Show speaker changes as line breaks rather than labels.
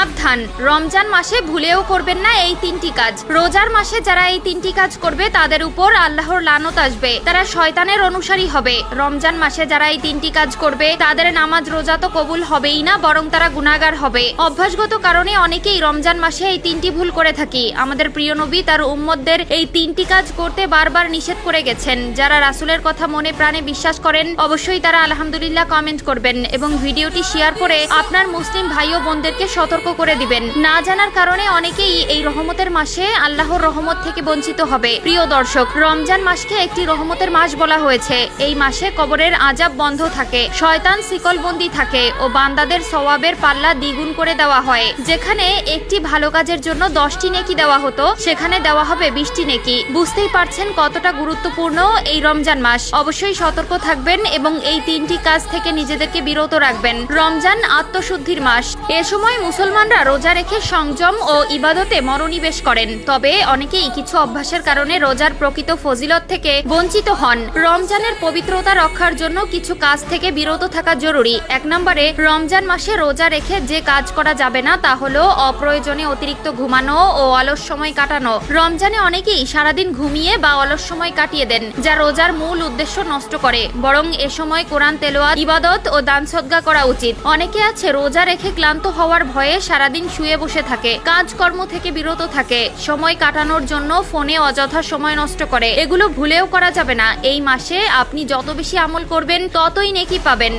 সাবধান। রমজান মাসে ভুলেও করবেন না এই তিনটি কাজ। রোজার মাসে যারা এই তিনটি কাজ করবে, তাদের উপর আল্লাহর লানত আসবে। তারা শয়তানের অনুসারী হবে। রমজান মাসে যারা এই তিনটি কাজ করবে, তাদের নামাজ রোজা তো কবুল হবেই না, বরং তারা গুনাহগার হবে। অভ্যাসগত কারণে অনেকেই রমজান মাসে এই তিনটি ভুল করে থাকি। আমাদের প্রিয় নবী তার উম্মতদের এই তিনটি কাজ করতে বারবার নিষেধ করে গেছেন। যারা রাসূলের কথা মনে প্রাণে বিশ্বাস করেন, অবশ্যই তারা আলহামদুলিল্লাহ কমেন্ট করবেন এবং ভিডিওটি শেয়ার করে আপনার মুসলিম ভাই ও বোনদেরকে সতর্ক করে দিবেন। না জানার কারণে অনেকেই এই রহমতের মাসে আল্লাহর রহমত থেকে বঞ্চিত হবে। প্রিয় দর্শক, রমজান মাসকে একটি রহমতের মাস বলা হয়েছে। এই মাসে কবরের আজাব বন্ধ থাকে, শয়তান শিকলবন্দি থাকে ও বান্দাদের সওয়াবের পাল্লা দ্বিগুণ করে দেওয়া হয়। যেখানে একটি ভালো কাজের জন্য দশটি নেকি দেওয়া হতো, সেখানে দেওয়া হবে বিশটি নেকি। বুঝতেই পারছেন কতটা গুরুত্বপূর্ণ এই রমজান মাস। অবশ্যই সতর্ক থাকবেন এবং এই তিনটি কাজ থেকে নিজেদেরকে বিরত রাখবেন। রমজান আত্মশুদ্ধির মাস। এ সময় মুসলমানরা রোজা রেখে সংযম ও ইবাদতে মনোনিবেশ করেন। তবে অনেকেই কিছু অভ্যাসের কারণে রোজার প্রকৃত ফজিলত থেকে বঞ্চিত হন। রমজানের পবিত্রতা রক্ষার জন্য কিছু কাজ থেকে বিরত থাকা জরুরি। এক নম্বরে, রমজান মাসে রোজা রেখে যে কাজ করা যাবে না তা হলো অপ্রয়োজনে অতিরিক্ত ঘুমানো ও অলস সময় কাটানো। রমজানে অনেকেই সারাদিন ঘুমিয়ে বা অলস সময় কাটিয়ে দেন, যা রোজার মূল উদ্দেশ্য নষ্ট করে। বরং এ সময় কোরআন তেলোয়াত, ইবাদত ও দান সদ্গা করা উচিত। অনেকে আছে রোজা রেখে ক্লান্ত হওয়ার ভয়ে সারাদিন শুয়ে বসে থাকে, কাজকর্ম থেকে বিরত থাকে, সময় কাটানোর জন্য ফোনে অযথা সময় নষ্ট করে। এগুলো ভুলেও করা যাবে না। এই মাসে আপনি যত বেশি আমল করবেন, ততই নেকি পাবেন।